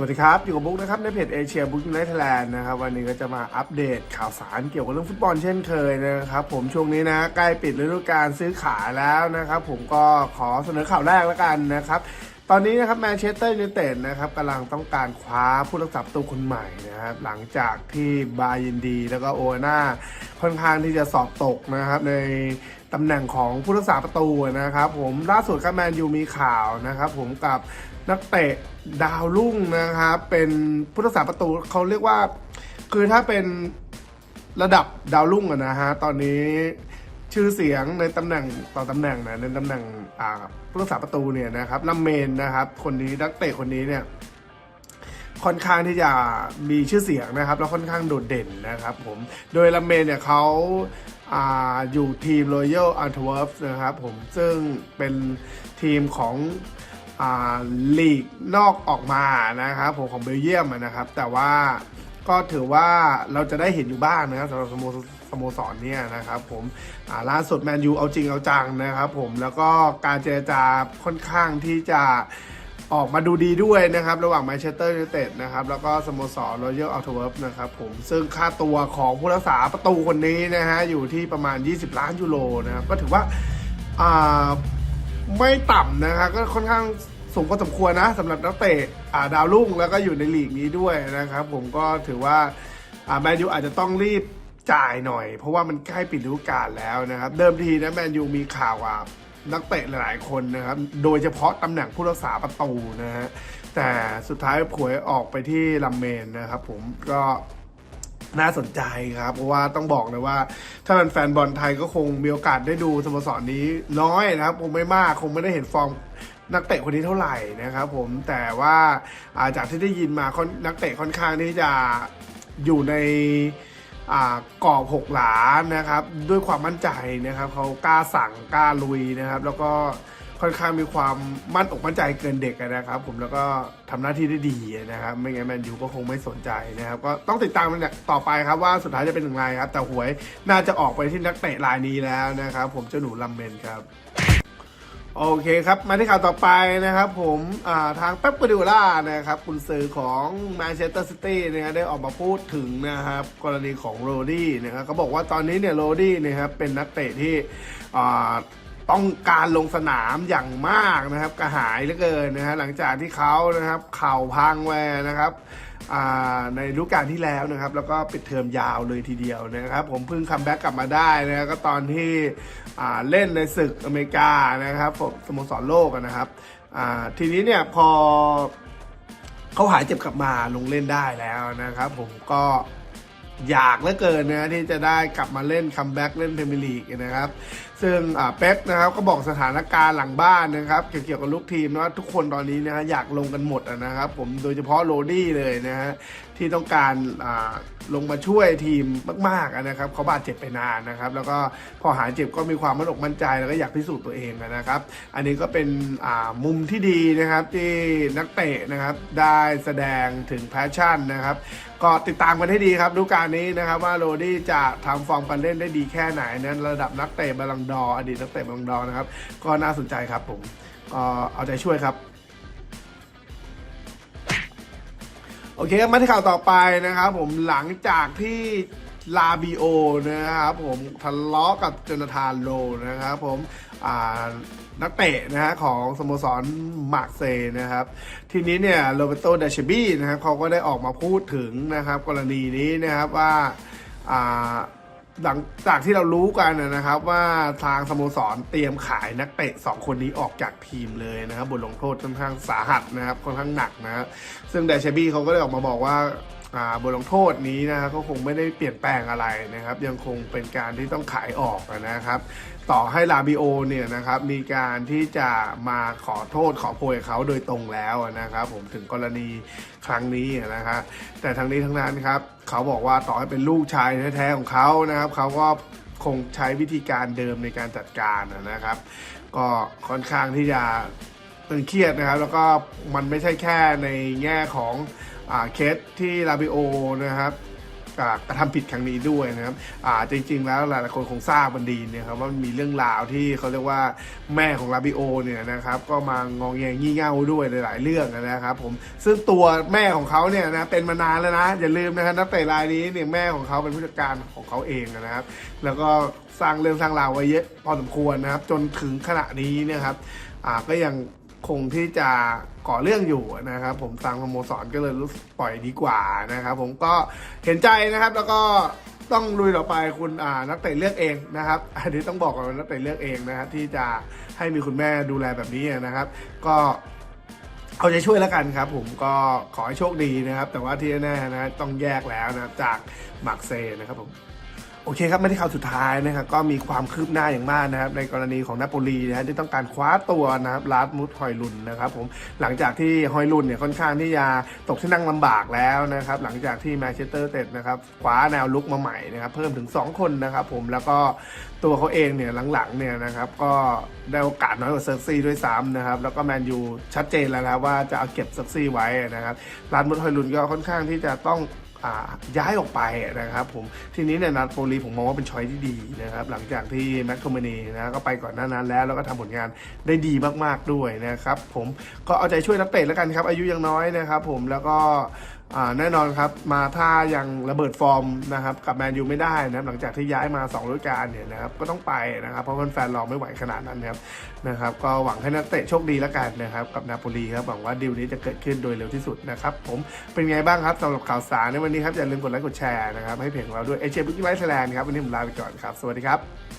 วัสดีครับ อยู่กับบุ๊กนะครับในเพจเอเชียบุ๊กยูไนเต็ดแลนด์นะครับวันนี้ก็จะมาอัปเดตข่าวสารเกี่ยวกับเรื่องฟุตบอลเช่นเคยนะครับผมช่วงนี้นะใกล้ปิดฤดูกาลซื้อขายแล้วนะครับผมก็ขอเสนอข่าวแรกแล้วกันนะครับตอนนี้นะครับแมนเชสเตอร์ยูไนเต็ดนะครับกำลังต้องการคว้าผู้รักษาประตูคนใหม่นะครับหลังจากที่บายินดี แล้วก็โอนาค่อนข้างที่จะสอบตกนะครับใน ตำแหน่งของผู้รักษาประตูนะครับ ผมล่าสุดครับแมนยูมีข่าวนะครับ ผมกับนักเตะดาวรุ่งนะครับ เป็นผู้รักษาประตูเขาเรียกว่า คือถ้าเป็นระดับดาวรุ่งอะนะฮะตอนนี้ชื่อเสียงในตำแหน่งต่อตำแหน่งนะในตำแหน่งผู้รักษาประตูเนี่ยนะครับลัมเมนนะครับ คนนี้นักเตะคนนี้เนี่ยค่อนข้างที่จะมีชื่อเสียงนะครับ แล้วค่อนข้างโดดเด่นนะครับ ผมโดยลัมเมนเนี่ยเขา ออยู่ทีม Royal Antwerp นะครับผมซึ่งเป็นทีมของอลีกนอกออกมานะครับผมของเบลเยียมนะครับ แต่ว่าก็ถือว่าเราจะได้เห็นอยู่บ้างนะครับสำหรับสโมสโมสรเนี่ยนะครับผมล่าสุดแมนยูเอาจริงเอาจังนะครับผมแล้วก็การเจรจาค่อนข้างที่จะ ออกมาดูดีด้วยนะครับ ระหว่างแมนเชสเตอร์ยูไนเต็ดนะครับ แล้วก็สโมสร Royal a l t w e r p นะครับผมซึ่งค่าตัวของผู้รักษาประตูคนนี้นะฮะอยู่ที่ประมาณ 20 ล้านยูโรนะครับ ก็ถือว่าอ่าไม่ต่ำนะครับก็ค่อนข้างสูงพอสมควรนะสำหรับนักเตะอ่าดาวรุ่งแล้วก็อยู่ในลีกนี้ด้วยนะครับ ผมก็ถือว่าอ่าแมนยูอาจจะต้องรีบจ่ายหน่อย เพราะว่ามันใกล้ปิดฤดูกาลแล้วนะครับ เดิมทีนะแมนยูมีข่าวว่า นักเตะหลายๆคนนะครับ โดยเฉพาะตำแหน่งผู้รักษาประตูนะฮะ แต่สุดท้ายผวยออกไปที่ลัมเมนนะครับผมก็น่าสนใจครับเพราะว่าต้องบอกเลยว่า ถ้าเป็นแฟนบอลไทยก็คงมีโอกาสได้ดูสโมสรนี้น้อยนะครับคงไม่มากคงไม่ได้เห็นฟอร์มนักเตะคนนี้เท่าไหร่นะครับผมแต่ว่าาจากที่ได้ยินมาค่อนนักเตะค่อนข้างที่จะอยู่ใน กรอบหกหลานะครับ ด้วยความมั่นใจนะครับเขากล้าสั่งกล้าลุยนะครับ แล้วก็ค่อนข้างมีความมั่นอกมั่นใจเกินเด็กนะครับ ผมแล้วก็ทำหน้าที่ได้ดีนะครับ ไม่งั้นแมนยูก็คงไม่สนใจนะครับ ก็ต้องติดตามมันต่อไปครับว่าสุดท้ายจะเป็นอย่างไรครับ แต่หวยน่าจะออกไปที่นักเตะรายนี้แล้วนะครับ ผมเจ้าหนูลัมเบนครับ โอเคครับ มาที่ข่าวต่อไปนะครับผมาทางเป๊ปกวาร์ดิโอล่านะครับคุณซื้อของแมนเชสเตอร์ซิตี้นะฮะได้ออกมาพูดถึงนะครับกรณีของโรดี้นะครับเขาบอกว่าตอนนี้เนี่ยโรดี้นะครับเป็นนักเตะที่ ต้องการลงสนามอย่างมากนะครับ กระหายเหลือเกินนะฮะหลังจากที่เขานะครับเข่าพังแวนะครับในฤดูกาลที่แล้วนะครับ แล้วก็ปิดเทอมยาวเลยทีเดียวนะครับ ผมเพิ่งคัมแบ็กกลับมาได้นะก็ตอนที่เล่นในศึกอเมริกานะครับสโมสรโลกนะครับทีนี้เนี่ยพอเขาหายเจ็บกลับมาลงเล่นได้แล้วนะครับ ผมก็ อยากเหลือเกินนะที่จะได้กลับมาเล่นคัมแบ็กเล่นเพรมิลีกนะครับ ซึ่งเป๊ปนะครับก็บอกสถานการณ์หลังบ้านนะครับเกี่ยวกับลูกทีมนะว่าทุกคนตอนนี้นะฮะอยากลงกันหมดอะนะครับผมโดยเฉพาะโรดี้เลยนะฮะ ที่ต้องการลงมาช่วยทีมมากๆนะครับเขาบาดเจ็บไปนานนะครับ แล้วก็พอหายเจ็บก็มีความมั่นอกมั่นใจแล้วก็อยากพิสูจน์ตัวเองนะครับ อันนี้ก็เป็นมุมที่ดีนะครับที่นักเตะนะครับได้แสดงถึงแพชชั่นนะครับ ก็ติดตามกันให้ดีครับดูกาลนี้นะครับว่าโรดี้จะทำฟอร์มการเล่นได้ดีแค่ไหนนั้นระดับนักเตะบาลังดอร์อดีตนักเตะบาลังดอร์นะครับ ก็น่าสนใจครับผมก็เอาใจช่วยครับ โอเคมาที่ข่าวต่อไปนะครับผมหลังจากที่ลาบิโอนะครับผมทะเลาะกับจนทานโลนะครับผมนักเตะนะฮะของสโมสรมาร์เซย์นะครับ ทีนี้เนี่ยโรเบโตเดชบี้นะครับเขาก็ได้ออกมาพูดถึงนะครับ กรณีนี้นะครับว่า หลังจากที่เรารู้กันนะครับว่าทางสโมสรเตรียมขายนักเตะ 2 คนนี้ออกจากทีมเลยนะครับบทลงโทษค่อนข้างสาหัสนะครับค่อนข้างหนักนะครับซึ่งเดชบี้เขาก็ได้ออกมาบอกว่าอ่า บทลงโทษนี้นะครับก็คงไม่ได้เปลี่ยนแปลงอะไรนะครับ ยังคงเป็นการที่ต้องขายออกนะครับ ต่อให้ลาบิโอเนี่ยนะครับมีการที่จะมาขอโทษขอโพยเขาโดยตรงแล้วนะครับ ผมถึงกรณีครั้งนี้นะครับแต่ทั้งนี้ทั้งนั้นครับเขาบอกว่าต่อให้เป็นลูกชายแท้ๆของเขานะครับเขาก็คงใช้วิธีการเดิมในการจัดการนะครับ ก็ค่อนข้างที่จะตึงเครียดนะครับ แล้วก็มันไม่ใช่แค่ในแง่ของ เคสที่ลาบิโอนะครับกระทำผิดครั้งนี้ด้วยนะครับอ่าจริง ๆ แล้วหลายๆคนคงทราบมันดีเนี่ยครับว่ามันมีเรื่องราวที่เขาเรียกว่าแม่ของลาบิโอเนี่ยนะครับก็มางองแงงี่เง่าด้วยหลาย ๆ เรื่องนะครับผมซึ่งตัวแม่ของเขาเนี่ยนะเป็นมานานแล้วนะอย่าลืมนะครับนักเตะรายนี้เนี่ยแม่ของเขาเป็นผู้จัดการของเขาเองนะครับ แล้วก็สร้างเรื่องสร้างราวไว้เยอะพอสมควรนะครับ จนถึงขณะนี้เนะครับอ่าก็ยัง คงที่จะก่อเรื่องอยู่นะครับ ผมทางสโมสรก็เลยรู้ปล่อยดีกว่านะครับ ผมก็เห็นใจนะครับแล้วก็ต้องลุยต่อไปคุณนักเตะเลือกเองนะครับอันนี้ต้องบอกก่อนว่านักเตะเลือกเองนะครับที่จะให้มีคุณแม่ดูแลแบบนี้นะครับ ก็เอาใจช่วยแล้วกันครับ ผมก็ขอให้โชคดีนะครับ แต่ว่าที่แน่ๆนะต้องแยกแล้วนะครับจากมาร์กเซนะครับผม โอเคครับ ไม่ได้ข่าวสุดท้ายนะครับก็มีความคืบหน้าอย่างมากนะครับในกรณีของนาโปลีนะฮะที่ต้องการคว้าตัวนะครับลาสมุดฮอยลุนนะครับผมหลังจากที่ฮอยลุนเนี่ยค่อนข้างที่จะตกที่นั่งลำบากแล้วนะครับหลังจากที่แมนเชสเตอร์เต็ดนะครับคว้าแนวลุกมาใหม่นะครับเพิ่มถึง 2 คนนะครับผมแล้วก็ตัวเขาเองเนี่ยหลังๆเนี่ยนะครับก็ได้โอกาสน้อยกว่าเซอร์ซี่ด้วยซ้ำนะครับแล้วก็แมนยูชัดเจนแล้วนะว่าจะเอาเก็บเซอร์ซี่ไว้นะครับลาสมุดฮอยลุนก็ค่อนข้างที่จะต้อง ย้ายออกไปนะครับผมทีนี้เนี่ยนาโปลีผมมองว่าเป็นช้อยที่ดีนะครับหลังจากที่แมคโทมานีนะก็ไปก่อนหน้านั้นแล้วแล้วก็ทำผลงานได้ดีมากๆด้วยนะครับผมก็เอาใจช่วยนักเตะแล้วกันครับอายุยังน้อยนะครับผมแล้วก็ แน่นอนครับมาถ้ายังระเบิดฟอร์มนะครับกับแมนยูไม่ได้นะครับหลังจากที่ย้ายมา2ฤดูกาลเนี่ยนะครับก็ต้องไปนะครับเพราะแฟนๆรอไม่ไหวขนาดนั้นนะครับนะครับก็หวังให้นักเตะโชคดีแล้วกันนะครับกับนาโปลีครับหวังว่าดีลนี้จะเกิดขึ้นโดยเร็วที่สุดนะครับผมเป็นไงบ้างครับสำหรับข่าวสารในวันนี้ครับอย่าลืมกดไลค์กดแชร์นะครับให้เพจของเราด้วยเอเชียบุ๊กิ้งไลฟ์แลนด์ครับวันนี้ผมลาไปก่อนครับสวัสดีครับ